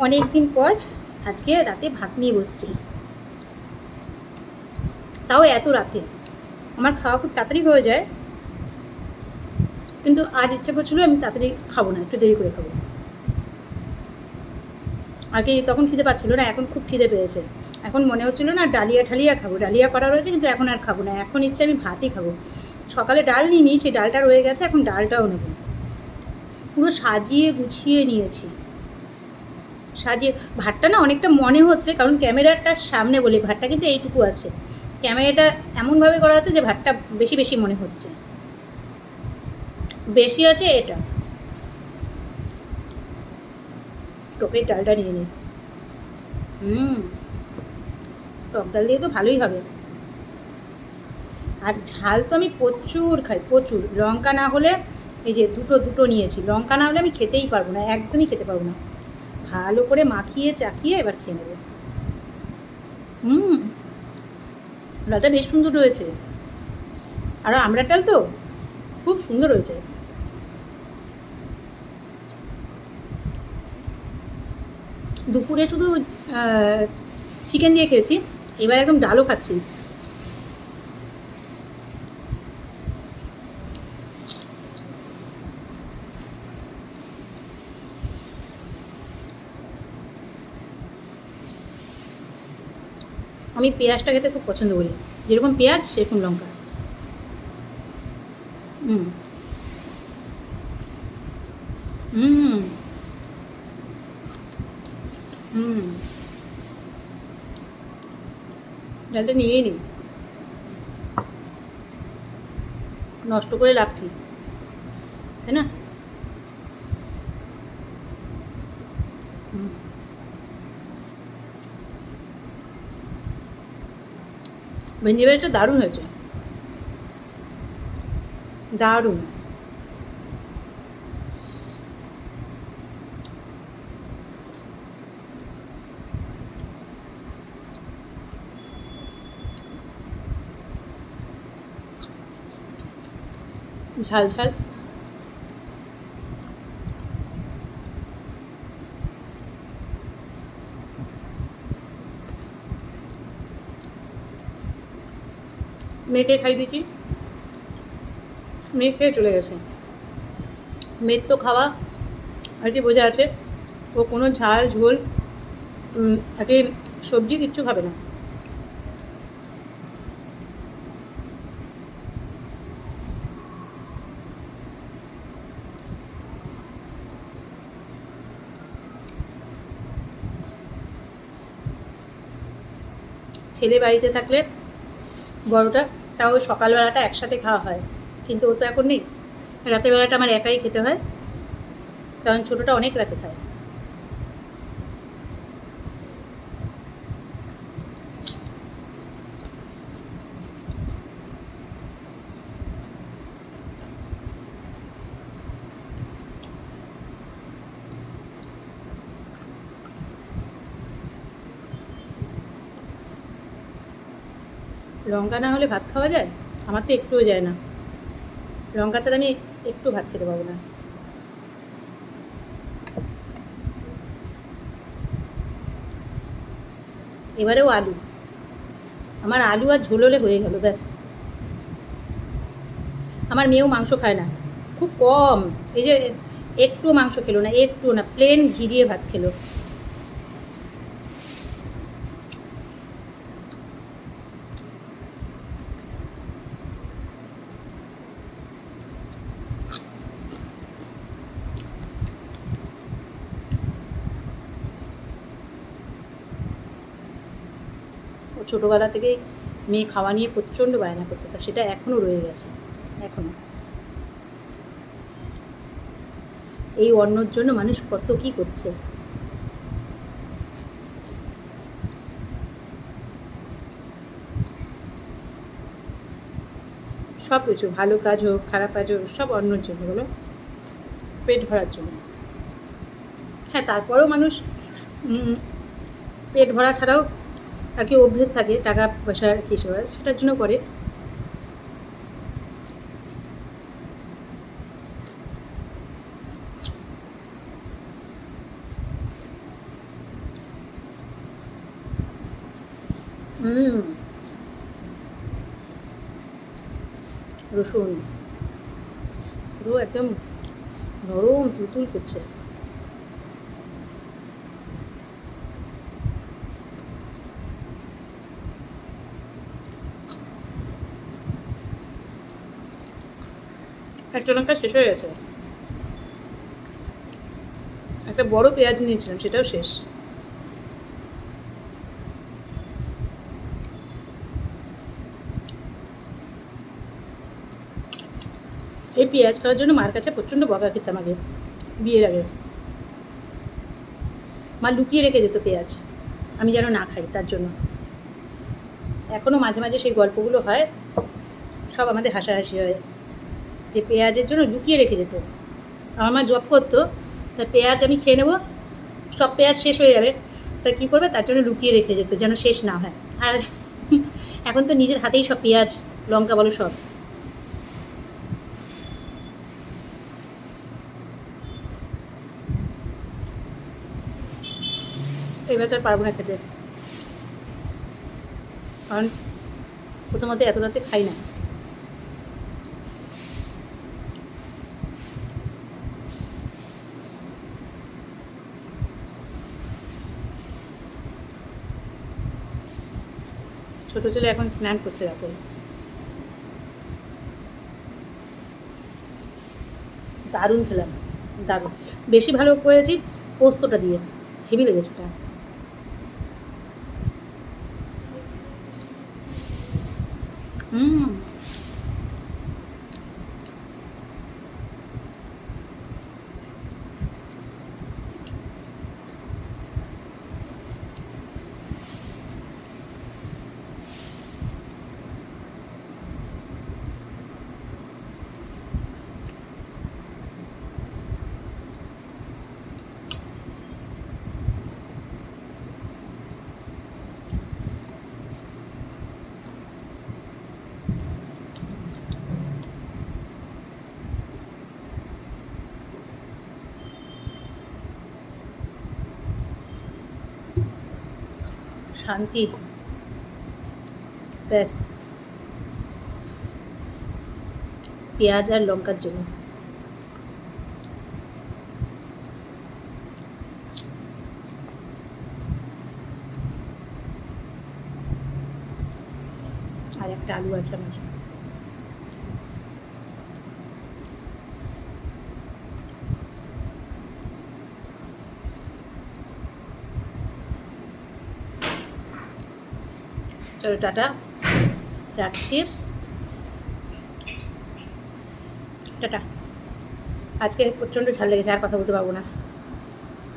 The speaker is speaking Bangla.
অনেক দিন পর আজকে রাতে ভাত নিয়ে বসছি। তাও এত রাতে। আমার খাওয়া খুব তাড়াতাড়ি হয়ে যায়। কিন্তু আজ ইচ্ছে করছিল আমি তাড়াতাড়ি খাব না, একটু দেরি করে খাব। আগে তখন খিদে পাচ্ছিল না, এখন খুব খিদে পেয়েছে। এখন মনে হচ্ছিল না ডালিয়া ঠালিয়া খাব। ডালিয়া করা রয়েছে কিন্তু এখন আর খাব না। এখন ইচ্ছে আমি ভাতই খাব। সকালে ডাল নিইনি, সেই ডালটা রয়ে গেছে, এখন ডালটাও নেব। পুরো সাজিয়ে গুছিয়ে নিয়েছি। সাজিয়ে ভাতটা না অনেকটা মনে হচ্ছে, কারণ ক্যামেরাটার সামনে বলি ভাতটা কিন্তু এইটুকু আছে। ক্যামেরাটা এমনভাবে করা আছে যে ভাতটা বেশি বেশি মনে হচ্ছে। বেশি আছে এটা। টকের ডালটা নিয়ে নিই হুম। টক ডাল দিয়ে তো ভালোই হবে। আর ঝাল তো আমি প্রচুর খাই, প্রচুর। লঙ্কা না হলে এই যে দুটো দুটো নিয়েছি, লঙ্কা না হলে আমি খেতেই পারব না, একদমই খেতে পারব না। ভালো করে মাখিয়ে চাকিয়ে এবার খেয়ে নেব। হুম ডালটা বেশ সুন্দর রয়েছে। আর আমরা ডাল তো খুব সুন্দর রয়েছে দুপুরে শুধু চিকেন দিয়ে খেয়েছি, এবার একদম ডালও খাচ্ছি। আমি পেঁয়াজটা খেতে খুব পছন্দ করি। যেরকম পেঁয়াজ, সেরকম লঙ্কা। হুম। হুম। হুম। ডালটা নিয়েই নিই নষ্ট করে লাভ কি? তাই না হুম ভেন্ডি ভাজিটা দারুণ হয়েছে। দারুণ। ঝাল ঝাল মেয়েকে খাই দিয়েছি। মেয়ে খেয়ে চলে গেছে। মেয়ের তো খাওয়া আর কি বোঝা আছে। ও কোনো ঝাল, ঝোল কি সবজি কিচ্ছু খাবে না। ছেলে বাড়িতে থাকলে বড়টা, তাও সকালবেলাটা একসাথে খাওয়া হয়। কিন্তু ও তো এখন নেই। রাতের বেলাটা আমার একাই খেতে হয়। কারণ ছোটোটা অনেক রাতে খায়। লঙ্কা না হলে ভাত খাওয়া যায়? আমার তো একটুও যায় না। লঙ্কা ছাড়া আমি একটু ভাত খেতে পারব না। এবারেও আলু। আমার আলু আর ঝোল হলে হয়ে গেল, ব্যাস। আমার মেয়েও মাংস খায় না। খুব কম। এই যে একটু মাংস খেলো না একটু না প্লেন ঘিরিয়ে ভাত খেলো। ছোটোবেলা থেকেই মেয়ে খাওয়া নিয়ে প্রচণ্ড বায়না করতে, তা সেটা এখনও রয়ে গেছে, এখনও। এই অন্নর জন্য মানুষ কত কি করছে। সব কিছু, ভালো কাজ হোক, খারাপ কাজ হোক, সব অন্যর জন্য হলো পেট ভরার জন্য। হ্যাঁ তারপরেও মানুষ পেট ভরা ছাড়াও আর কি অভ্যেস থাকে, টাকা পয়সা আর কি সেবার সেটার জন্য করে। রসুন। একদম নরম তুতুল করছে। একটা লঙ্কা শেষ হয়ে গেছে। একটা বড় পেঁয়াজ নিয়েছিলাম, সেটাও শেষ। এই পেঁয়াজ খাওয়ার জন্য মার কাছে প্রচণ্ড বকা খেতাম আগে, বিয়ের আগে। মা লুকিয়ে রেখে যেত পেঁয়াজ, আমি যেন না খাই তার জন্য। এখনও মাঝে মাঝে সেই গল্পগুলো হয়, সব আমাদের হাসাহাসি হয়। যে পেঁয়াজের জন্য লুকিয়ে রেখে যেত। আমার মা জব করতো, তা পেঁয়াজ আমি খেয়ে নেব, সব পেঁয়াজ শেষ হয়ে যাবে। তা কী করবে? তার জন্য লুকিয়ে রেখে যেত যেন শেষ না হয়। আর এখন তো নিজের হাতেই সব পেঁয়াজ, লঙ্কা বলো সব। এবার তো আর পারব না খেতে। কারণ প্রথমত এত রাতে খাই না। ছোট ছেলে এখন স্নান করছে রাতে। দারুণ খেলাম, দারুণ। বেশি ভালো করেছি পোস্তটা দিয়ে, হেভি লেগেছে ওটা হুম শান্তি ব্যাস পেঁয়াজ আর লঙ্কার জন্য আর একটা আলু আছে আমার চলো টাটা রাখছি। টাটা। আজকে প্রচণ্ড ঝাল লেগেছে আর কথা বলতে পারব না।